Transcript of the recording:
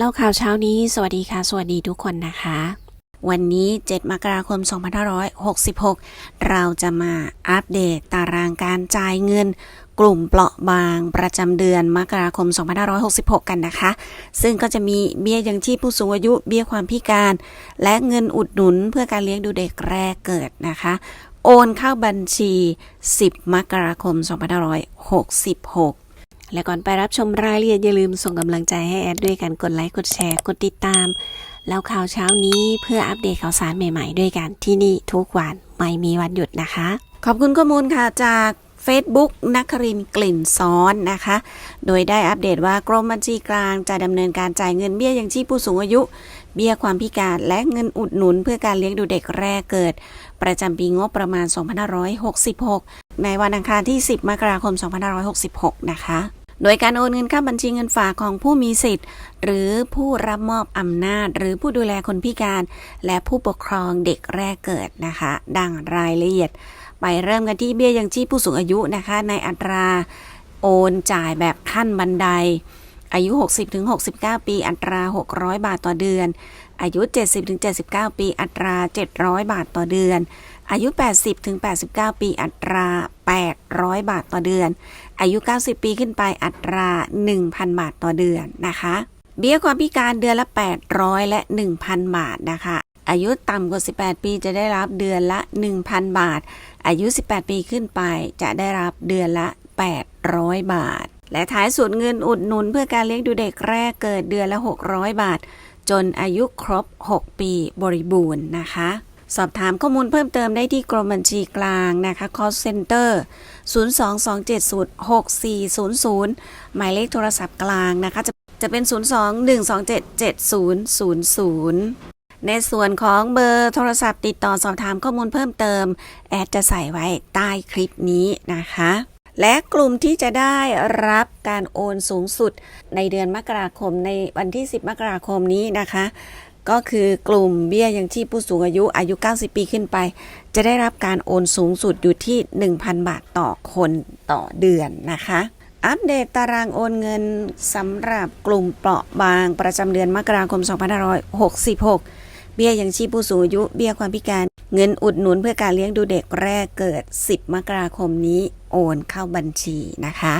เล่าข่าวเช้านี้ สวัสดีค่ะ สวัสดีทุกคนนะคะ วันนี้ 7 มกราคม 2566 เราจะมาอัปเดตตารางการจ่ายเงิน กลุ่มเปราะบางประจำเดือนมกราคม 2566 กันนะคะ ซึ่งก็จะมีเบี้ยยังชีพผู้สูงอายุ เบี้ยความพิการ และเงินอุดหนุนเพื่อการเลี้ยงดูเด็กแรกเกิดนะคะ โอนเข้าบัญชี 10 มกราคม 2566 และก่อนไปรับชมรายละเอียดอย่าลืมส่งกำลังใจให้แอดด้วยกันกดไลค์กดแชร์กดติดตาม แล้วข่าวเช้านี้เพื่ออัปเดตข่าวสารใหม่ๆ ด้วยกันที่นี่ทุกวันไม่มีวันหยุดนะคะ ขอบคุณข้อมูลค่ะจาก Facebook นักครินกลิ่นซ้อนนะคะ โดยได้อัปเดตว่ากรมบัญชีกลางจะดำเนินการจ่ายเงินเบี้ยยังชีพผู้สูงอายุ เบี้ยความพิการและเงินอุดหนุนเพื่อการเลี้ยงดูเด็กแรกเกิด ประจำปีงบประมาณ 2566 ในวันอังคารที่ 10 มกราคม 2566 นะคะ โดยการโอนเงินเข้าบัญชีเงินฝากของผู้มีสิทธิ์ หรือผู้รับมอบอำนาจ หรือผู้ดูแลคนพิการ และผู้ปกครองเด็กแรกเกิดนะคะ ดังรายละเอียด ไปเริ่มกันที่เบี้ยยังชีพผู้สูงอายุนะคะ ในอัตราโอนจ่ายแบบขั้นบันได อายุ 60-69 ปี อัตรา 600 บาทต่อเดือน อายุ 70-79 ปี อัตรา 700 บาทต่อเดือน อายุ 80-89 ปี อัตรา 800 บาทต่อเดือน อายุ 90 ปีขึ้นไป อัตรา 1,000 บาทต่อเดือนนะคะ เบี้ยความพิการเดือนละ 800 และ 1,000 บาทนะคะ อายุต่ำกว่า 18 ปีจะได้รับเดือนละ 1,000 บาท อายุ 18 ปีขึ้นไปจะได้รับเดือนละ 800 บาท และท้ายสุดเงินอุดหนุนเพื่อการเลี้ยงดูเด็กแรกเกิดเดือนละ 600 บาท จนอายุครบ 6 ปีบริบูรณ์นะคะ สอบถามข้อมูลเพิ่มเติมได้ที่กรมบัญชีกลางนะคะ call center 022706400 หมายเลขโทรศัพท์กลางนะคะจะจะเป็น 021277000ในส่วนของเบอร์โทรศัพท์ติดต่อสอบถามข้อมูลเพิ่มเติม แอดจะใส่ไว้ใต้คลิปนี้นะคะ และกลุ่มที่จะได้รับการโอนสูงสุดในเดือนมกราคมในวันที่ 10 มกราคมนี้นะคะ ก็คือกลุ่มเบี้ยยังชีพผู้สูงอายุอายุ 90 ปีขึ้นไป จะได้รับการโอนสูงสุดอยู่ที่ 1,000 บาทต่อคนต่อเดือนนะคะอัปเดตตารางโอนเงินสำหรับกลุ่มเปราะบางประจำเดือนมกราคม 2566 เบี้ยยังชีพผู้สูงอายุ เบี้ยความพิการ เงินอุดหนุนเพื่อการเลี้ยงดูเด็กแรกเกิด 10 มกราคมนี้โอนเข้าบัญชีนะคะ